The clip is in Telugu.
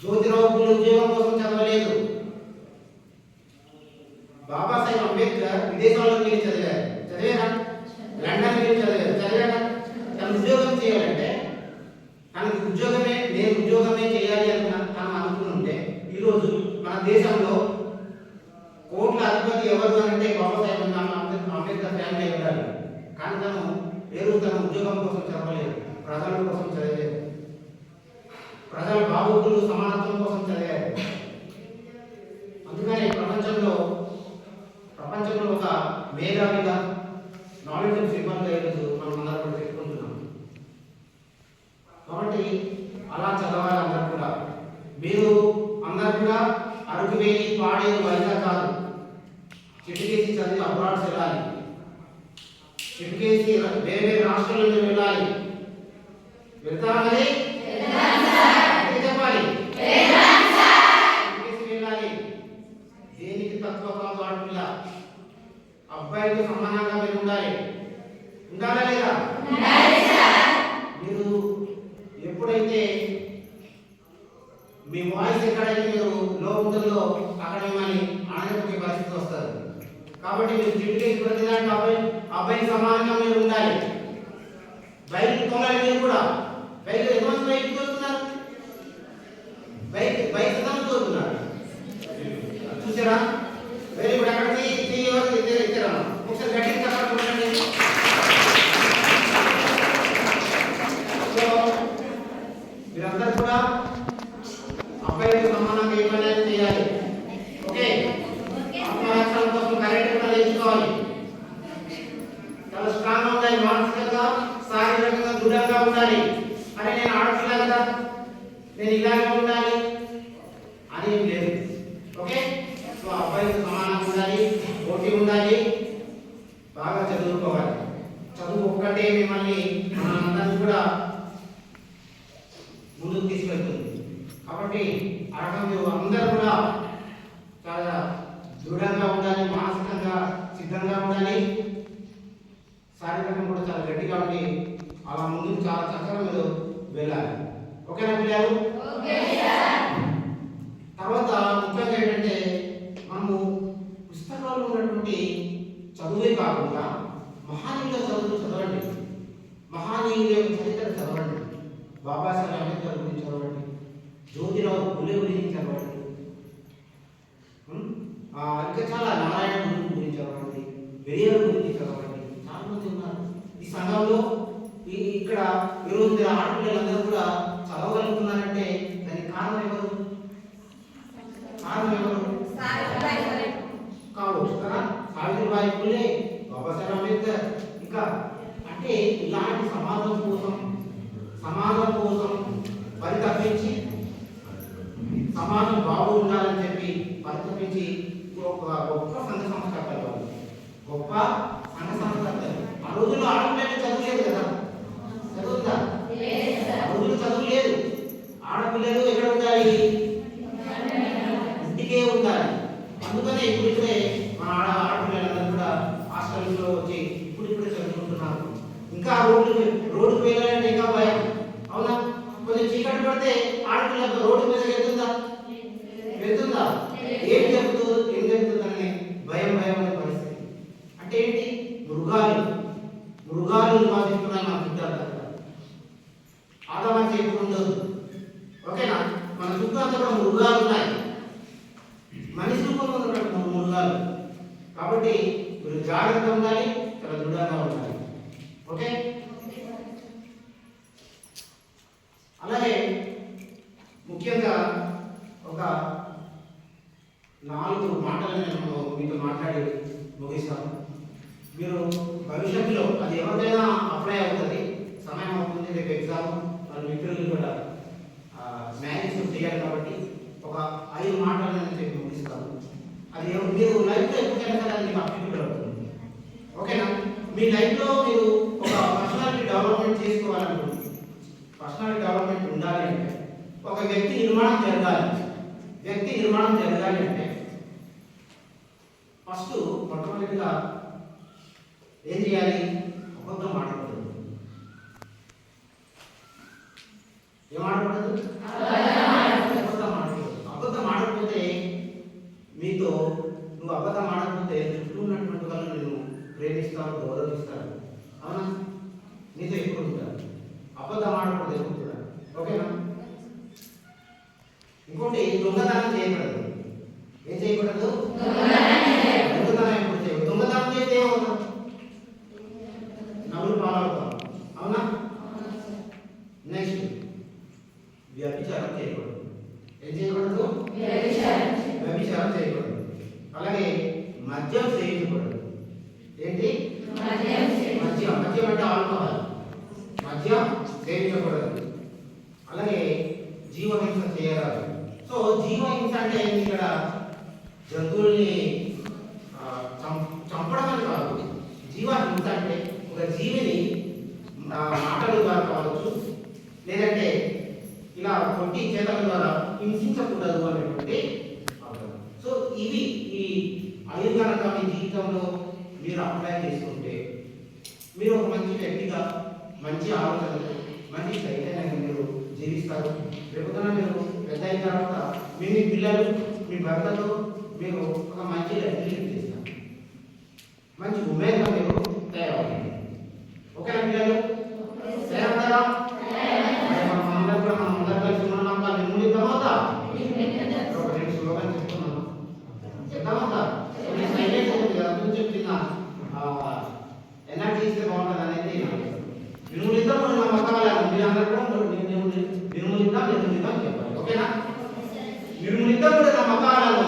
జ్యోతిరావు పూలే ఉద్యోగం కోసం చదవలేదు. బాబాసాహెబ్ అంబేద్కర్ విదేశాలకు వెళ్ళి చదివారు. చదివారా? లండన్ వెళ్ళి చదివారు. చదివారా? తను ఉద్యోగం చేయాలంటే తనకు ఉద్యోగమే నేను ఉద్యోగమే చేయాలి అని తను- తను అనుకుని ఉంటే ఈరోజు మన దేశంలో కోట్ల అధిపతి ఎవరు అంటే బాబాసాహెబ్ అంబేద్కర్ అంబేద్కర్ ఫ్యామిలీ ఉండాలి. కానీ తను వేరు తన ఉద్యోగం కోసం చదవలేదు. ప్రజల కోసం చదివలేదు. ప్రజల బాగోగులు సమానత్వం కోసం చదివారు అందుకని ప్రపంచంలో ప్రపంచంలో ఒక మేధావిగా నాలెడ్జ్ సిబ్బంది ఈరోజు మనం అందరం కూడా చెప్పుకుంటున్నాం. కాబట్టి అలా చదవాలి అందరూ కూడా. మీరు అందరూ కూడా అరకు వేలి పాడేది వైజాగ్ కాదు. చిటికేసి చదివి అబ్రాడ్స్ వెళ్ళాలి. చిటికేసి వేరే వేరే రాష్ట్రాల్లో వెళ్ళాలి. వెళ్తారని తక్కువ కాదు ఆడపిల్ల అబ్బాయితో సమానంగా మీరు ఉండాలి. ఉండాలా లేదా? మీరు ఎప్పుడైతే మీ వాయిస్ ఎక్కడైతే మీరు లో ఉంటుందో అక్కడ మిమ్మల్ని అణగొట్టే పరిస్థితి వస్తుంది. కాబట్టి మీరు చిటికేసి ప్రతిదానికి అబ్బాయి అబ్బాయికి సమానంగా మీరు ఉండాలి. బైక్ తొందరగా మీరు కూడా. బైక్ ఎంతమంది బైక్ తోలుతున్నారు బైక్ బైక్ ఎంతమంది తోలుతున్నారు చూసారా వెరీ గుడ్ అక్కడ చేయవలసి ఇద్దరు ఇచ్చారమ్మా ఒకసారి గట్టిగా చెప్పాలి చూడండి సో మీరందరూ కూడా అబ్బాయిలకు సమానంగా ఏ పని అయినా చేయాలి ఓకే ఆత్మరక్షణ కోసం కరెక్ట్ కూడా నేర్చుకోవాలి చాలా స్ట్రాంగ్ ఉండాలి మానసికంగా శారీరకంగా దృఢంగా ఉండాలి. అరే నేను ఆడపిల్ల కదా. నేను ఇలాగే ఉండాలి. అని ఏం లేదు. ఓకే? సో అబ్బాయికి సమానంగా ఉండాలి. పోటీ ఉండాలి. బాగా చదువుకోవాలి. చదువు ఒక్కటే మిమ్మల్ని మనందరినీ కూడా ముందుకు తీసుకెళ్తుంది. కాబట్టి ఆడటం అందరూ కూడా చాలా దృఢంగా ఉండాలి మానసికంగా సిద్ధంగా ఉండాలి. శారీరకంగా కూడా చాలా గట్టిగా ఉండి అలా ముందుకు చాలా చక్కగా మీరు వెళ్ళాలి. ఓకేనా పిల్లలు? తర్వాత ముఖ్యంగా ఏంటంటే మనము పుస్తకాల్లో ఉన్నటువంటి చదువే కాకుండా మహానీయుల చదువులు చదవండి. మహానీయుల యొక్క చరిత్ర చదవండి. బాబాసాహెబ్ అంబేద్కర్ గురించి చదవండి. జ్యోతిరావు పులే గురించి చదవండి. ఇంకా చాలా నారాయణ గురు గురించి చదవండి. పెరియార్ గురించి చదవండి చాలా మంది ఉన్నారు ఈ సంఘంలో ఇక్కడ ఈరోజు ఆడపిల్లలందరూ కూడా చాలా దానికి కారణం ఎవరు కారణం ఎవరు కావచ్చు కదా సావిత్రిబాయి పులే బాబాసాహెబ్ అంబేద్కర్ ఇంకా అంటే ఇలాంటి సమాజం కోసం సమాజం కోసం పరితపించి సమాజం బాగుండాలని చెప్పి పరితపించి ఒక గొప్ప సంఘ సంస్కర్తలు వాళ్ళు గొప్ప సంఘ సంస్కర్తలు ఆ రోజుల్లో ఆడపిల్లలు చదువులేదు కదా చదువుతా ఆ రోజుల్లో చదువు లేదు ఆడపిల్లలు ఎక్కడ ఉండాలి ఇంటికే ఉండాలి అందుకనే ఇప్పుడు ఇప్పుడే మన ఆడ ఆడపిల్లలందరూ కూడా హాస్టల్లో వచ్చి ఇప్పుడు ఇప్పుడే చదువుకుంటున్నారు ఇంకా రోడ్డు రోడ్డు వెళ్ళాలంటే ఇంకా భయం. అవునా? కొంచెం చీకటి పడితే ఆడపిల్ల రోడ్డు మీద వెళ్తుందా? వెళ్తుందా? ఏం జరుగుతుంది ఏం చెప్తుందని భయం భయం అనే పరిస్థితి. అంటే ఏంటి? మృగాలు. మృగాలు నివాసిస్తున్నాయి మన చుట్టాలు. ఆదమని చెప్పు ఉండదు. ఓకేనా? మన చుట్టూ అంతా కూడా మృగాలు ఉన్నాయి. మనిషి రూపంలో ఉన్నటువంటి మృగాలు. కాబట్టి మీరు జాగ్రత్తగా ఉండాలి చాలా దృఢంగా ఉండాలి. ఓకే? అలాగే ముఖ్యంగా ఒక నాలుగు మాటలు నేను మీతో మాట్లాడి ముగిస్తాను. మీరు భవిష్యత్తులో అది ఎవరికైనా అప్లై అవుతుంది సమయం అవుతుంది రేపు ఎగ్జామ్ వాళ్ళ మిత్రులు కూడా మేనేజ్మెంట్ చేయాలి కాబట్టి ఒక ఐదు మాటలు నేను చెప్పి ముగిస్తాను. అది మీరు లైఫ్లో ఎప్పుడైనా సరే అది మీకు అప్లికబుల్ అవుతుంది ఓకేనా? మీ లైఫ్లో మీరు చేసుకోవాలనుకుంటుంది పర్సనల్ డెవలప్మెంట్ ఉండాలి అంటే ఒక వ్యక్తి నిర్మాణం జరగాలి. వ్యక్తి నిర్మాణం జరగాలి అంటే ఫస్ట్ మొట్టమొదటిగా ఏం చేయాలి? అబద్ధం మాట్లాడకూడదు ఏం ఆడకూడదు? అబద్ధం ఆడకపోతే మీతో నువ్వు అబద్ధం ఆడకపోతే చుట్టూ ఉన్నటువంటి వాళ్ళు నేను ప్రేమిస్తాను గౌరవిస్తాను అవునా? ఉంటారు అబద్ధం ఉంటారు ఓకేనా? ఇంకోటి దొంగతనం చేయకూడదు. ఏం చేయకూడదు? దొంగతనం ఎప్పుడు చేయకూడదు. దొంగతనం చేస్తే ఏమవుతాం నవ్వులు పాలవుతాం. అవునా? నెక్స్ట్ వ్యభిచారం చేయకూడదు. ఏం చేయకూడదు? వ్యభిచారం చేయకూడదు. అలాగే మద్యం సేవించకూడదు. ఏంటి? మద్యం మద్యం అంటే ఆల్కహాల్. మద్యం సేవించకూడదు అలాగే జీవహింస చేయరాదు. సో జీవహింస అంటే ఏంటి ఇక్కడ? జంతువుల్ని చం- చంపడం అని కాదు. జీవహింస అంటే ఒక జీవిని మాటల ద్వారా కావచ్చు లేదంటే ఇలా కొట్టి చేతల ద్వారా హింసించకూడదు అనేటువంటి సో ఇవి ఈ ఐదు కనుక మీ జీవితంలో మీరు అప్లై చేసుకుంటే మీరు ఒక మంచి వ్యక్తిగా మంచి ఆలోచనలు మంచి చైతన్యంగా మీరు జీవిస్తారు. రేపొద్దున మీరు పెద్ద అయిన తర్వాత మీ మీ పిల్లలు మీ భర్తతో మీరు ఒక మంచి లైఫ్ చేస్తారు. మంచి ఉమేగా మీరు తయారవుతుంది ఓకేనా పిల్లలు? తయారవుతారా? మరి మనం ఎనర్జీ ఇస్తే బాగుంటుంది అనేది నిర్మూలిద్దాం మన నమ్మకాలను మీరు అందరూ కూడా నిర్మూలి- నిర్మూలిద్దాం నిర్మూలిద్దాం చెప్పాలి ఓకేనా నిర్మూలిద్దాం కూడా నమ్మకాలను